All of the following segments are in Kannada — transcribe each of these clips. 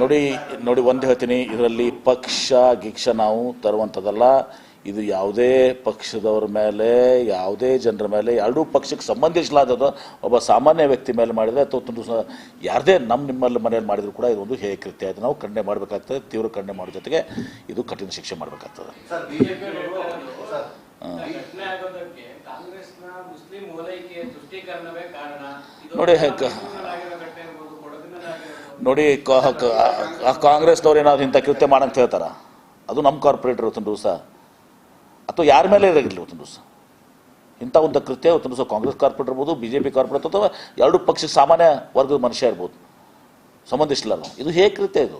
ನೋಡಿ ನೋಡಿ ಒಂದು ಹೇಳ್ತೀನಿ. ಇದರಲ್ಲಿ ಪಕ್ಷ ಗಿಕ್ಷ ನಾವು ತರುವಂಥದ್ದಲ್ಲ. ಇದು ಯಾವುದೇ ಪಕ್ಷದವ್ರ ಮೇಲೆ ಯಾವುದೇ ಜನರ ಮೇಲೆ ಎರಡೂ ಪಕ್ಷಕ್ಕೆ ಸಂಬಂಧಿಸಲಾದ ಒಬ್ಬ ಸಾಮಾನ್ಯ ವ್ಯಕ್ತಿ ಮೇಲೆ ಮಾಡಿದರೆ ಅಥವಾ ತುಂಬ ಯಾರದೇ ನಮ್ಮ ನಿಮ್ಮಲ್ಲಿ ಮನೆಯಲ್ಲಿ ಮಾಡಿದರೂ ಕೂಡ ಇದೊಂದು ಹೇಯ ಕೃತ್ಯ. ಆಯಿತು ನಾವು ಖಂಡನೆ ಮಾಡಬೇಕಾಗ್ತದೆ ತೀವ್ರ ಖಂಡನೆ ಮಾಡೋ ಜೊತೆಗೆ ಇದು ಕಠಿಣ ಶಿಕ್ಷೆ ಮಾಡಬೇಕಾಗ್ತದೆ. ನೋಡಿ, ನೋಡಿ ಕಾಂಗ್ರೆಸ್ನವ್ರು ಏನಾದ್ರು ಇಂಥ ಕೃತ್ಯ ಮಾಡಂತ ಹೇಳ್ತಾರ? ಅದು ನಮ್ಮ ಕಾರ್ಪೊರೇಟರ್ ಇವತ್ತಿನ ದಿವಸ ಅಥವಾ ಯಾರ ಮೇಲೆ ಇರಲಿಲ್ಲ ಇವತ್ತಿನ ದಿವಸ? ಇಂಥ ಒಂದು ಕೃತ್ಯ ಇವತ್ತಿನ ದಿವಸ ಕಾಂಗ್ರೆಸ್ ಕಾರ್ಪೊರೇಟ್ ಇರ್ಬೋದು ಬಿ ಜೆ ಪಿ ಕಾರ್ಪೊರೇಟ್ ಅಥವಾ ಎರಡು ಪಕ್ಷದ ಸಾಮಾನ್ಯ ವರ್ಗದ ಮನುಷ್ಯ ಇರ್ಬೋದು. ಸಂಬಂಧಿಸಿಲ್ಲ ನಾವು ಇದು ಹೇಗೆ ಕೃತ್ಯ ಇದು?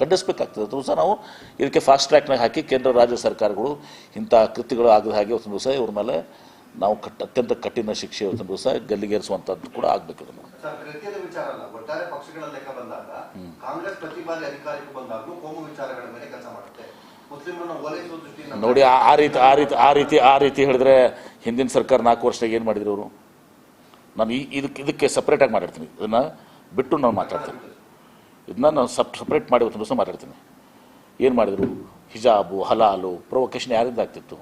ಖಂಡಿಸ್ಬೇಕಾಗ್ತದೆ. ದಿವಸ ನಾವು ಇದಕ್ಕೆ ಫಾಸ್ಟ್ ಟ್ರ್ಯಾಕ್ನಾಗ ಹಾಕಿ ಕೇಂದ್ರ, ರಾಜ್ಯ ಸರ್ಕಾರಗಳು ಇಂಥ ಕೃತ್ಯಗಳು ಆಗದ ಹಾಗೆ ಇವತ್ತಿನ ದಿವಸ ಇವ್ರ ಮೇಲೆ ನಾವು ಕಟ್ ಅತ್ಯಂತ ಕಠಿಣ ಶಿಕ್ಷೆ ಇವತ್ತಿನ ಸಹ ಗಲ್ಲಿಗೇರಿಸುವಂಥದ್ದು ಕೂಡ ಆಗಬೇಕು ಇದನ್ನು. ನೋಡಿ ಆ ರೀತಿ ಆ ರೀತಿ ಆ ರೀತಿ ಆ ರೀತಿ ಹೇಳಿದ್ರೆ ಹಿಂದಿನ ಸರ್ಕಾರ ನಾಲ್ಕು ವರ್ಷದಾಗ ಏನು ಮಾಡಿದ್ರು ಅವರು? ನಾನು ಈ ಇದಕ್ಕೆ ಇದಕ್ಕೆ ಸಪ್ರೇಟಾಗಿ ಮಾತಾಡ್ತೀನಿ. ಇದನ್ನು ಬಿಟ್ಟು ನಾನು ಮಾತಾಡ್ತೀನಿ. ಇದನ್ನ ನಾನು ಸಪ್ ಸಪ್ರೇಟ್ ಮಾಡಿ ಇವತ್ತು ದಿವಸ ಮಾತಾಡ್ತೀನಿ. ಏನು ಮಾಡಿದರು? ಹಿಜಾಬು ಹಲಾಲು ಪ್ರೊವೊಕೇಶನ್ ಯಾರಿಂದ ಆಗ್ತಿತ್ತು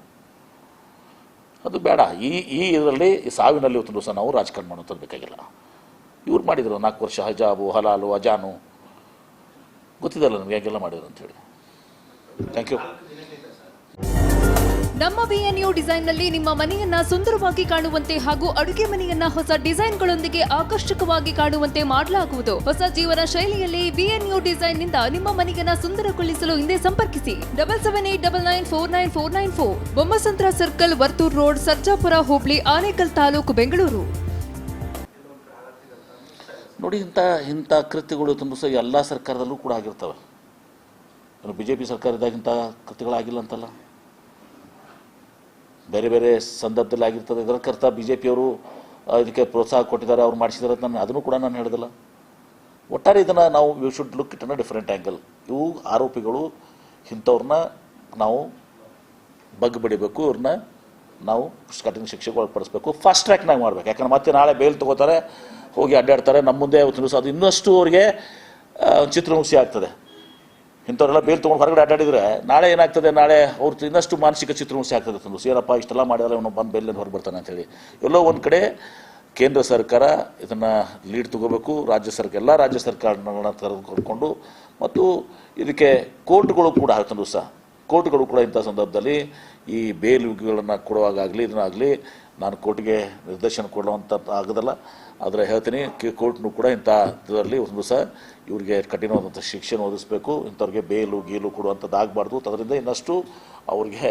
ಅದು ಬೇಡ. ಈ ಈ ಇದರಲ್ಲಿ ಸಾವಿನಲ್ಲಿ ಇವತ್ತು ದಿವಸ ನಾವು ರಾಜಕಾರಣ ಮಾಡೋದು ಬೇಕಾಗಿಲ್ಲ ಇವ್ರು ಮಾಡಿದರು ನಾಲ್ಕು ವರ್ಷ, ಹಜಾಬು, ಹಲಾಲು, ಅಜಾನು. ಗೊತ್ತಿದಲ್ಲ ನಮ್ಗೆ, ಹೇಗೆಲ್ಲ ಮಾಡಿದ್ರು ಅಂತೇಳಿ ಥ್ಯಾಂಕ್ ಯು ನಮ್ಮ ಬಿಎನ್ಯು ಡಿಸೈನ್ನಲ್ಲಿ ನಿಮ್ಮ ಮನೆಯನ್ನ ಸುಂದರವಾಗಿ ಕಾಣುವಂತೆ ಹಾಗೂ ಅಡುಗೆ ಮನೆಯನ್ನ ಹೊಸ ಡಿಸೈನ್ಗಳೊಂದಿಗೆ ಆಕರ್ಷಕವಾಗಿ ಕಾಣುವಂತೆ ಮಾಡಲಾಗುವುದು. ಹೊಸ ಜೀವನ ಶೈಲಿಯಲ್ಲಿ ಬಿಎನ್ಯು ಡಿಸೈನ್ನಿಂದ ನಿಮ್ಮ ಮನೆಯನ್ನ ಸುಂದರಗೊಳಿಸಲು ಹಿಂದೆ ಸಂಪರ್ಕಿಸಿ. Double seven eight double nine four nine four nine four Bommasandra circle Varthur road Sarjapur Hubli Anekal taluk Bengaluru. ನೋಡಿ, ಇಂಥ ಇಂಥ ಕೃತ್ಯಗಳು ತುಂಬ ಸಹ ಎಲ್ಲ ಸರ್ಕಾರದಲ್ಲೂ ಕೂಡ ಆಗಿರ್ತವೆ. ಬಿ ಜೆ ಪಿ ಸರ್ಕಾರದಾಗ ಇಂಥ ಕೃತ್ಯಗಳಾಗಿಲ್ಲ ಅಂತಲ್ಲ? ಬೇರೆ ಬೇರೆ ಸಂದರ್ಭದಲ್ಲಿ ಆಗಿರ್ತದೆ. ಇದಕ್ಕರ್ಥ ಬಿ ಜೆ ಪಿಯವರು ಇದಕ್ಕೆ ಪ್ರೋತ್ಸಾಹ ಕೊಟ್ಟಿದ್ದಾರೆ, ಅವ್ರು ಮಾಡಿಸಿದಾರೆ ನಾನು ಅದನ್ನು ಕೂಡ ನಾನು ಹೇಳಿದಲ್ಲ. ಒಟ್ಟಾರೆ ಇದನ್ನು ನಾವು we should look it in different angle ಇವು ಆರೋಪಿಗಳು, ಇಂಥವ್ರನ್ನ ನಾವು ಬಗ್ ಬಡಿಬೇಕು ಇವ್ರನ್ನ ನಾವು ಕಠಿಣ ಶಿಕ್ಷೆಗೆ ಒಳಪಡಿಸ್ಬೇಕು. ಫಾಸ್ಟ್ ಟ್ರ್ಯಾಕ್ನಾಗ ಮಾಡ್ಬೇಕು. ಯಾಕಂದ್ರೆ ಮತ್ತೆ ನಾಳೆ ಬೇಲ್ ತಗೋತಾರೆ, ಹೋಗಿ ಅಡ್ಡಾಡ್ತಾರೆ ನಮ್ಮ ಮುಂದೆ ಅದು ಇನ್ನಷ್ಟು ಅವರಿಗೆ ಚಿತ್ರಹಿಂಸೆ ಆಗ್ತದೆ. ಇಂಥವ್ರೆಲ್ಲ ಬೇಲ್ ತೊಗೊಂಡು ಹೊರಗಡೆ ಅಡ್ಡಾಡಿದ್ರೆ ನಾಳೆ ಏನಾಗ್ತದೆ? ನಾಳೆ ಅವ್ರ ಇನ್ನಷ್ಟು ಮಾನಸಿಕ ಚಿತ್ರಹಿಂಸೆ ಆಗ್ತದೆ ತಂದು. ಏನಪ್ಪ ಇಷ್ಟೆಲ್ಲ ಮಾಡಿದ್ರೆ ಅವನು ಬಂದು ಬೆಲ್ಲಿಂದ ಹೊರಗೆ ಬರ್ತಾನೆ ಅಂತೇಳಿ ಎಲ್ಲೋ ಒಂದು ಕಡೆ ಕೇಂದ್ರ ಸರ್ಕಾರ ಇದನ್ನು ಲೀಡ್ ತಗೋಬೇಕು. ರಾಜ್ಯ ಸರ್ಕಾರ ಎಲ್ಲ ರಾಜ್ಯ ಸರ್ಕಾರಗಳನ್ನ ತೆಗೆದುಕೊಂಡು ಮತ್ತು ಇದಕ್ಕೆ ಕೋರ್ಟ್ಗಳು ಕೂಡ ತಂದು ಸಹ, ಕೋರ್ಟ್ಗಳು ಕೂಡ ಇಂಥ ಸಂದರ್ಭದಲ್ಲಿ ಈ ಬೇಲುಗಳನ್ನು ಕೊಡುವಾಗಲಿ ಇದನ್ನಾಗಲಿ ನಾನು ಕೋರ್ಟ್ಗೆ ನಿರ್ದೇಶನ ಕೊಡುವಂಥ ಆಗೋದಲ್ಲ, ಆದರೆ ಹೇಳ್ತೀನಿ ಕೋರ್ಟ್ನು ಕೂಡ ಇಂಥ ಇದರಲ್ಲಿ ಒಂದು ದಿವಸ ಇವರಿಗೆ ಕಠಿಣವಾದಂಥ ಶಿಕ್ಷೆನ ಒದಗಿಸ್ಬೇಕು, ಇಂಥವ್ರಿಗೆ ಬೇಲು ಗೀಲು ಕೊಡುವಂಥದ್ದು ಆಗಬಾರ್ದು ಅದರಿಂದ ಇನ್ನಷ್ಟು ಅವ್ರಿಗೆ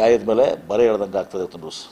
ಗಾಯದ ಮೇಲೆ ಬರೆ ಎಳ್ದಂಗೆ ಆಗ್ತದೆ ಒಂದು ದಿವಸ